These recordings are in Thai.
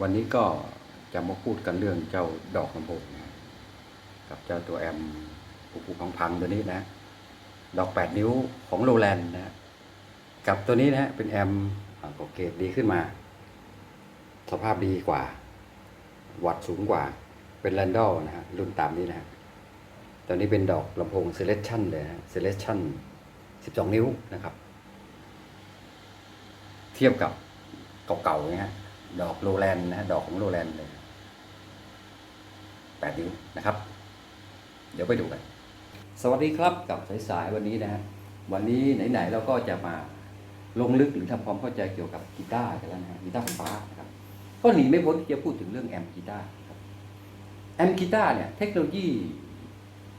วันนี้ก็จะมาพูดกันเรื่องเจ้าดอกลำโพงนะกับเจ้าตัวแอมปุกุพังๆตัวนี้นะ ดอก8นิ้วของโรแลนด์นะกับตัวนี้นะเป็นแอมอ่าก็เกรดดีขึ้นมา สภาพดีกว่า วัดสูงกว่า เป็นแรนดอลนะฮะรุ่นตามนี้นะฮะตอนนี้เป็นดอกลำโพง selection เลยนะ selection 12 นิ้วนะครับ เทียบกับเก่าๆเนี่ยฮะ ดอกโรแลนด์นะฮะดอกของโรแลนด์เลยแปดนิ้วนะครับ เดี๋ยวไปดูกัน สวัสดีครับกับสายๆวันนี้นะฮะวันนี้ไหนๆเราก็จะมาลงลึกหรือทำความเข้าใจเกี่ยวกับกีตาร์กันแล้วนะฮะกีตาร์ไฟฟ้านะครับก็หนีไม่พ้นที่จะพูดถึงเรื่องแอมกีตาร์ครับแอมกีตาร์เนี่ยเทคโนโลยี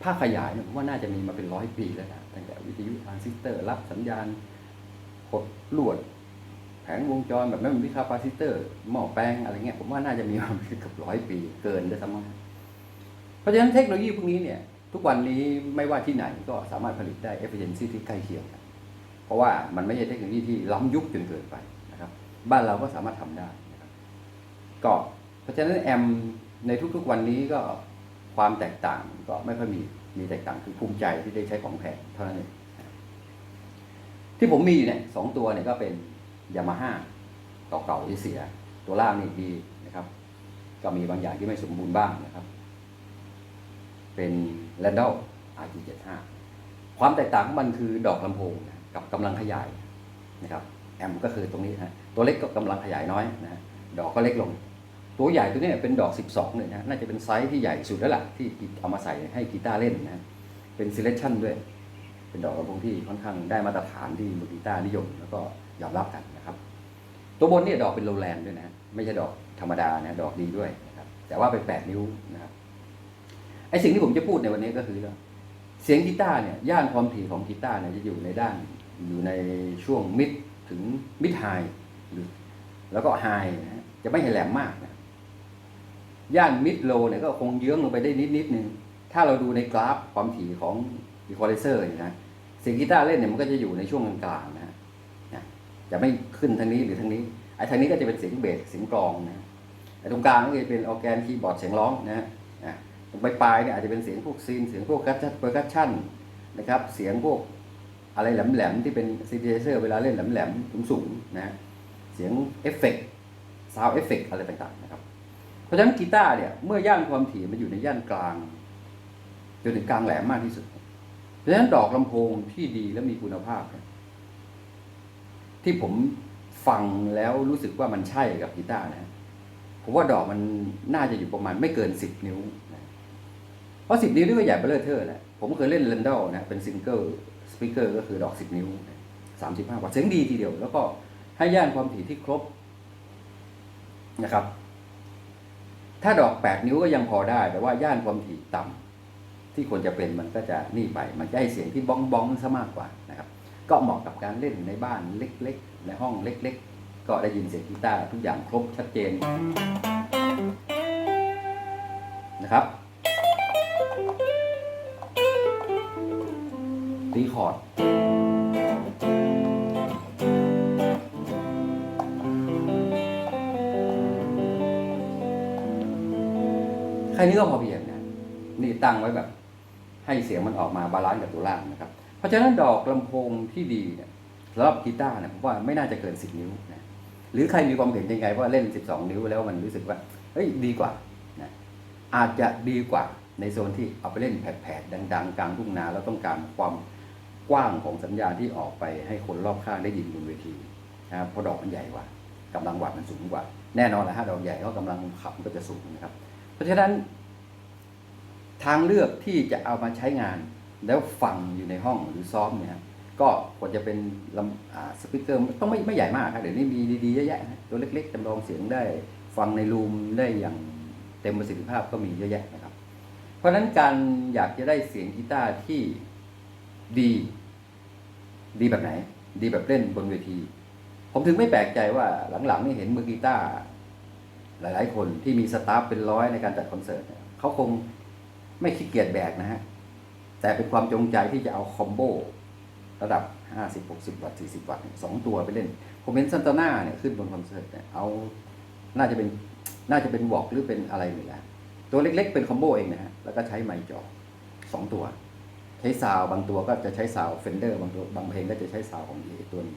ภาคขยายเนี่ยผมว่าน่าจะมีมาเป็นร้อยปีแล้วนะตั้งแต่วิทยุทรานซิสเตอร์รับสัญญาณกดลวด งวงจรแบบไม่มีคาปาซิเตอร์ หม้อแปลงอะไรเงี้ยผมว่าน่าจะมีมาเกือบร้อยปีเกินด้วยซ้ำมั้งเพราะฉะนั้นเทคโนโลยีพวกนี้เนี่ย ทุกวันนี้ไม่ว่าที่ไหนก็สามารถผลิตได้ efficiency ที่ใกล้เคียงกันเพราะว่ามันไม่ใช่เทคโนโลยีที่ล้ำยุคจนเกินไปนะครับ บ้านเราก็สามารถทำได้นะครับก็เพราะฉะนั้นแอมในทุกๆวันนี้ก็ความแตกต่างก็ไม่ค่อยมีมีแตกต่างคือภูมิใจที่ได้ใช้ของแพงเท่านั้นเองที่ผมมีอยู่เนี่ยสองตัวเนี่ยก็เป็น ยามาฮ่าเก่าๆที่เสีย ตัวล่างนี่ดีนะครับ ก็มีบางอย่างที่ไม่สมบูรณ์บ้างนะครับ เป็น r a n d a l RG75 ความแตกต่างของมันคือดอกลำโพงกับกำลังขยายนะครับแอมก็คือตรงนี้ฮะตัวเล็กกับกำลังขยายน้อยนะฮะดอกก็เล็กลง ตัวใหญ่ตัวนี้เป็นดอก 12เลยนะน่าจะเป็นไซส์ที่ใหญ่สุดแล้วล่ะที่เอามาใส่ให้กีตาร์เล่นนะเป็น selection ด้วย เป็นดอกลำพงที่ค่อนข้างได้มาตรฐานที่มือกีตาร์นิยม แล้วก็ยอมรับกันนะครับ ตัวบนเนี่ยดอกเป็นโรแลนด์ด้วยนะไม่ใช่ดอกธรรมดานะดอกดีด้วยนะครับ แต่ว่าเป็น8นิ้วนะครับไอสิ่งที่ผมจะพูดในวันนี้ก็คือเรื่องเสียงกีตาร์เนี่ยย่านความถี่ของกีตาร์เนี่ยจะอยู่ในด้านอยู่ในช่วงมิดถึงมิดไฮหรือแล้วก็ไฮนะจะไม่ให้แหลมมากนะย่านมิดโลเนี่ยก็คงเยื้องลงไปได้นิดนิดนึงถ้าเราดูในกราฟความถี่ของ อีควอไลเซอร์นะเสียงกีตาร์เล่นเนี่ยมันก็จะอยู่ในช่วงกลางๆนะฮะนะจะไม่ขึ้นทางนี้หรือทางนี้ไอ้ทางนี้ก็จะเป็นเสียงเบสเสียงกลองนะไอ้ตรงกลางก็จะเป็นออแกนคีย์บอร์ดเสียงร้องนะฮะนะตรงปลายๆเนี่ยอาจจะเป็นเสียงพวกซีนเสียงพวกกัตเปอร์คัชชั่นนะครับเสียงพวกอะไรแหลมๆที่เป็นซิน t เซอร์เวลาเล่นแหลมๆสูงๆนะฮะเสียงเอฟเฟกต์ซาวเอฟเฟกต์อะไรต่างๆนะครับเพราะฉะนั้นกีตาร์เนี่ยเมื่อย่านความถี่มันอยู่ในย่านกลางจนถึงกลางแหลมมากที่สุด เพราะฉะนั้นดอกลำโพงที่ดีและมีคุณภาพ ที่ผมฟังแล้วรู้สึกว่ามันใช่กับกีตาร์นะผมว่าดอกมันน่าจะอยู่ประมาณไม่เกินสิบนิ้วนะเพราะสิบนิ้วนี่ก็ใหญ่เบ้อเร่อเทอแหละผมเคยเล่นเรนด a ลนะเป็นซิงเกิลสปีกเกอร์ก็คือดอกสิบนิ้วสามสิบห้ากวัตต์เสียงดีทีเดียว แล้วก็ให้ย่านความถี่ที่ครบนะครับ ถ้าดอกแปดนิ้วก็ยังพอได้ แต่ว่าย่านความถี่ต่ำ ที่ควรจะเป็นมันก็จะนี่ไป มันจะให้เสียงที่บ้องบ้องซะมากกว่านะครับ ก็เหมาะกับการเล่นในบ้านเล็กๆ ในห้องเล็ก ๆ ก็ได้ยินเสียงกีตาร์ทุกอย่างครบชัดเจนนะครับตีคอร์ดแค่นี้ก็พอเพียงนะนี่ตั้งไว้แบบ ให้เสียงมันออกมาบาลานซ์กับตัวล่างนะครับ เพราะฉะนั้นดอกลำโพงที่ดีเนี่ยสำหรับกีตาร์เนี่ยผมว่าไม่น่าจะเกิน 10 นิ้วนะหรือใครมีความเห็นยังไงว่าเล่น 12 นิ้วแล้วมันรู้สึกว่าเฮ้ยดีกว่านะอาจจะดีกว่าในโซนที่เอาไปเล่นแผดๆดัง ๆ กลางทุ่งนาแล้วต้องการความกว้างของสัญญาณที่ออกไปให้คนรอบข้างได้ยินบนเวทีนะครับเพราะดอกมันใหญ่กว่ากำลังวัดมันสูงกว่า แน่นอนแหละฮะดอกใหญ่ก็กำลังขับมันก็จะสูงนะครับ เพราะฉะนั้น ทางเลือกที่จะเอามาใช้งาน แล้วฟังอยู่ในห้องหรือซ้อมเนี่ยก็ควรจะเป็นลำสปีกเกอร์ต้องไม่ไม่ใหญ่มากครับเดี๋ยวนี้มีดีๆเยอะแยะตัวเล็กๆจำลองเสียงได้ฟังในรูมได้อย่างเต็มประสิทธิภาพก็มีเยอะแยะนะครับ เพราะฉะนั้นการอยากจะได้เสียงกีตาร์ที่ดี ดีแบบไหน ดีแบบเล่นบนเวที ผมถึงไม่แปลกใจว่าหลังๆนี่เห็นมือกีตาร์หลายๆ คนที่มีสตาฟเป็นร้อยในการจัดคอนเสิร์ตเขาคง ไม่ขี้เกียจแบกนะฮะ แต่เป็นความจงใจที่จะเอาคอมโบระดับ 50 60 วัตต์40 วัตต์สองตัวไปเล่น ผมเห็นซันตาน่าเนี่ยขึ้นบนคอนเสิร์ตเนี่ยเอา น่าจะเป็นน่าจะเป็นวอกหรือเป็นอะไรนี่แหละตัวเล็กๆเป็นคอมโบเองนะฮะ แล้วก็ใช้ไมค์จอสองตัว ใช้ซาวบางตัวก็จะใช้ซาวเฟนเดอร์บางตัวบางเพลงก็จะใช้ซาวของอีตัวนี้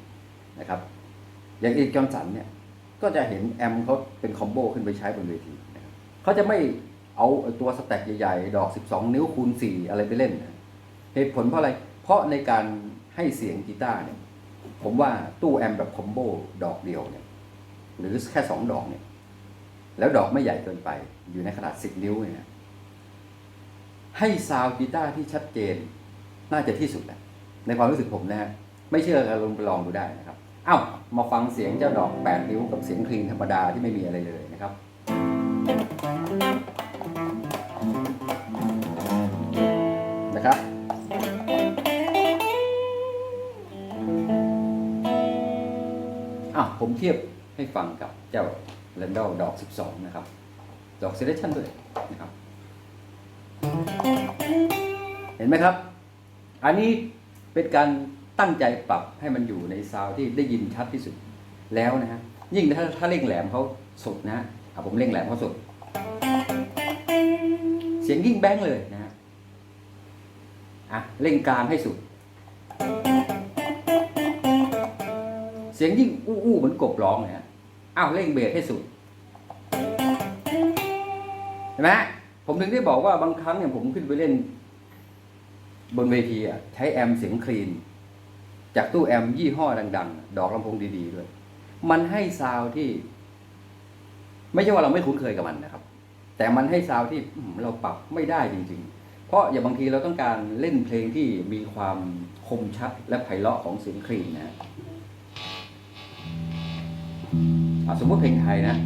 นะครับ อย่างอีกจอมสันเนี่ยก็จะเห็นแอมเขาเป็นคอมโบขึ้นไปใช้บนเวทีนะครับเขาจะไม่ เอาตัวสแต็กใหญ่ๆ ดอก 12 นิ้วคูณ 4 อะไรไปเล่น เหตุผลเพราะอะไร เพราะในการให้เสียงกีตาร์เนี่ย ผมว่าตู้แอมแบบคอมโบดอกเดียวเนี่ย หรือแค่ 2 ดอกเนี่ย แล้วดอกไม่ใหญ่เกินไป อยู่ในขนาด 10 นิ้วเนี่ย ให้ซาวกีตาร์ที่ชัดเจนน่าจะที่สุดแหละ ในความรู้สึกผมนะฮะ ไม่เชื่อก็ลองไปลองดูได้นะครับเอ้ามาฟังเสียงเจ้าดอก 8 นิ้วกับเสียงคลีนธรรมดาที่ไม่มีอะไรเลยนะครับ นะครับ อะผมเทียบให้ฟังกับเจ้า r a n d a l ดอก 12 นะครับ ดอก selection ด้วยนะครับ เห็นไหมครับ อันนี้เป็นการตั้งใจปรับให้มันอยู่ในซาวด์ที่ได้ยินชัดที่สุดแล้วนะฮะ ยิ่งถ้าถ้าเร่งแหลมเขาสุดนะฮะอะผมเร่งแหลมเขาสุด เสียงยิ่งแบงเลยนะ อะเร่งกลางให้สุด เสียงยิ่งอู้อู้เหมือนกบร้องเลยฮะอ้าวเร่งเบสให้สุดเห็นไหมผมถึงได้บอกว่าบางครั้งเนี่ยผมขึ้นไปเล่น บนเวทีอะใช้แอมเสียงคลีน จากตู้แอมยี่ห้อดัง ๆ ดอกลำโพงดีๆด้วย มันให้ซาวที่ ไม่ใช่ว่าเราไม่คุ้นเคยกับมันนะครับ แต่มันให้ซาวที่เราปรับไม่ได้จริง ๆ เพราะอย่างบางทีเราต้องการเล่นเพลงที่มีความคมชัดและไพเราะของเสียงคลีนนะอะสมมติเพลงไทยนะ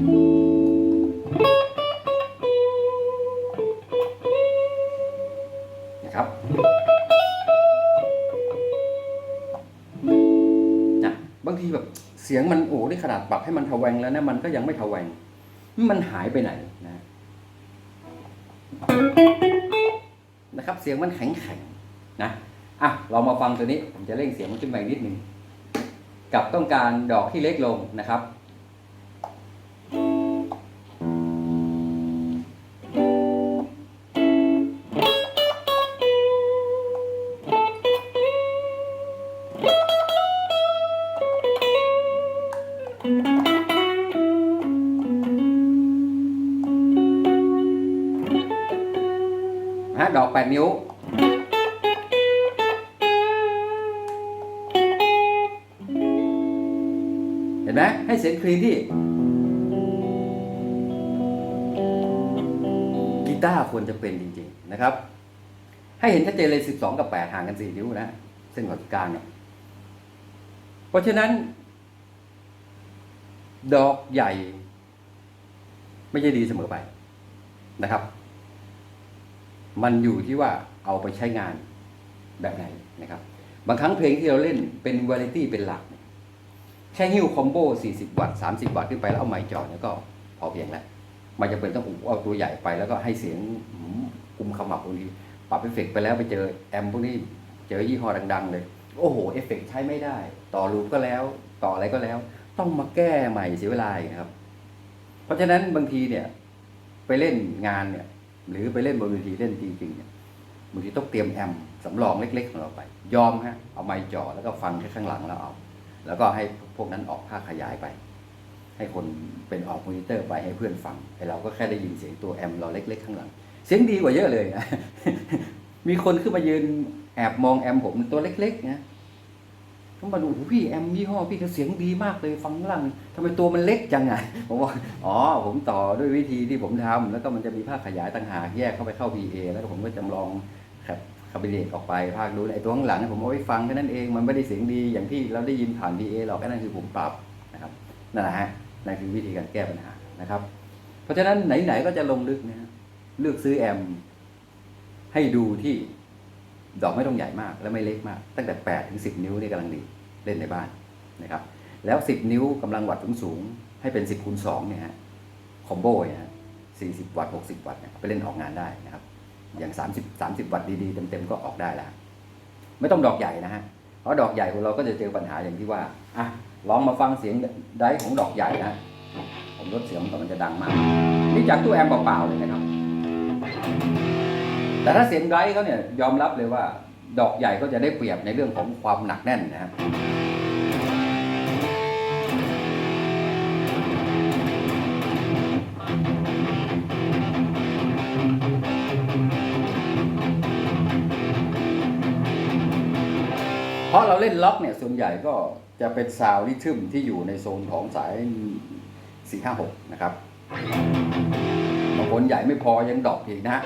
นะครับนะบางทีแบบเสียงมันโอ้ได้ขนาดปรับให้มันทะแวงแล้วนะมันก็ยังไม่ทะแวง มันหายไปไหนนะ นะครับ เสียงมันแข็งแข็งนะอะเรามาฟังตัวนี้ผมจะเร่งเสียงมันขึ้นไปนิดหนึ่งกับต้องการดอกที่เล็กลงนะครับ นิ้ว เห็นไหมให้เสียงคลีนที่ กีตาร์ควรจะเป็นจริง ๆ นะครับ ให้เห็นชัดเจนเลย 12 กับ 8 ห่างกัน 4 นิ้วนะ เส้นผ่านศูนย์กลางเนี่ย เพราะฉะนั้น ดอกใหญ่ ไม่ใช่ดีเสมอไปนะครับ มันอยู่ที่ว่าเอาไปใช้งานแบบไหนนะครับ บางครั้งเพลงที่เราเล่นเป็นวาไรตี้เป็นหลัก แค่ฮิ้วคอมโบ 40 วัตต์ 30 วัตต์ขึ้นไปแล้วเอาไมค์จ่อเนี่ยก็พอเพียงแล้ว มันจะเป็นต้องเอาตัวใหญ่ไปแล้วก็ให้เสียงหืมกุมขมับบางทีปรับเอฟเฟกต์ไปแล้วไปเจอแอมพวกนี้เจอยี่ห้อดัง ๆ เลย โอ้โหเอฟเฟกต์ใช้ไม่ได้ ต่อรูปก็แล้ว ต่ออะไรก็แล้ว ต้องมาแก้ใหม่เสียเวลาครับ เพราะฉะนั้นบางทีเนี่ยไปเล่นงานเนี่ย หรือไปเล่นบนเวทีเล่นจริงๆเนี่ยบางทีต้องเตรียมแอมสำรองเล็ก ๆ ของเราไป ยอมฮะเอาไมค์จ่อแล้วก็ฟังแค่ข้างหลังแล้วเอา แล้วก็ให้พวกนั้นออกภาคขยายไป ให้คนเป็นออกมอนิเตอร์ไปให้เพื่อนฟังไอเราก็แค่ได้ยินเสียงตัวแอมเราเล็ก ๆ ข้างหลัง เสียงดีกว่าเยอะเลยนะมีคนขึ้นมายืนแอบมองแอมผมตัวเล็กๆนะ เขามาดูพี่แอมยี่ห้อพี่เขาเสียงดีมากเลยฟังข้างหลังทำไมตัวมันเล็กจังไงผมบอกอ๋อผมต่อด้วยวิธีที่ผมทำแล้วก็มันจะมีภาคขยายต่างหากแยกเข้าไปเข้า PA แล้วผมก็จำลองแคปคาบิเนตออกไปภาคนู้นไอ้ตัวข้างหลังผมเอาไว้ฟังแค่นั้นเองมันไม่ได้เสียงดีอย่างที่เราได้ยินผ่าน PA หรอกแค่นั้นคือผมปรับนะครับนั่นแหละฮะนั่นคือวิธีการแก้ปัญหานะครับ เพราะฉะนั้นไหนๆก็จะลงลึกนะเลือกซื้อแอมให้ดูที่ ดอกไม่ต้องใหญ่มากและไม่เล็กมาก ตั้งแต่8ถึง10 นิ้วนี่กำลังดีเล่นในบ้านนะครับแล้ว 10 นิ้วกำลังวัตต์สูงๆให้เป็น 10คูณ2เนี่ยฮะคอมโบเนี่ยฮะ40 วัตต์60 วัตต์เนี่ยไปเล่นออกงานได้นะครับอย่าง 30 30 วัตต์ดีๆเต็มๆก็ออกได้แล้วไม่ต้องดอกใหญ่นะฮะเพราะดอกใหญ่ของเราก็จะเจอปัญหาอย่างที่ว่าอะลองมาฟังเสียงไดฟ์ของดอกใหญ่นะผมลดเสียงก่อนมันจะดังมากนี่จากตู้แอมป์เปล่าๆเลยนะครับ แต่ถ้าเสียงไร้เขาเนี่ยยอมรับเลยว่า ดอกใหญ่ก็จะได้เปรียบในเรื่องของความหนักแน่นนะครับเพราะเราเล่นล็อกเนี่ยส่วนใหญ่ก็จะเป็นซาวด์ริทึมที่อยู่ในโซนของสาย 456 นะครับบางคนใหญ่ไม่พอยังดอกอีกนะฮะ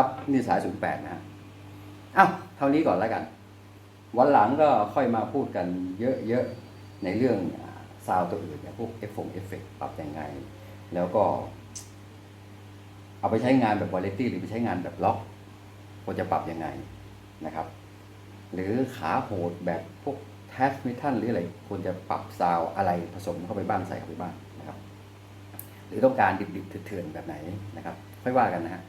นะครับ นี่สาย08นะฮะเอ้าเท่านี้ก่อนแล้วกัน วันหลังก็ค่อยมาพูดกันเยอะๆ ในเรื่องซาวตัวอื่นเนี่ยพวกเอฟฟงเอฟเฟกปรับยังไง แล้วก็ เอาไปใช้งานแบบวาเลตี้หรือไปใช้งานแบบล็อกควรจะปรับยังไงนะครับ หรือขาโหดแบบพวกแทสมิทันหรืออะไรควรจะปรับซาวอะไรผสมเข้าไปบ้างใส่เข้าไปบ้างนะครับ หรือต้องการดิบๆเถื่อนๆแบบไหนนะครับ ค่อยว่ากันนะฮะ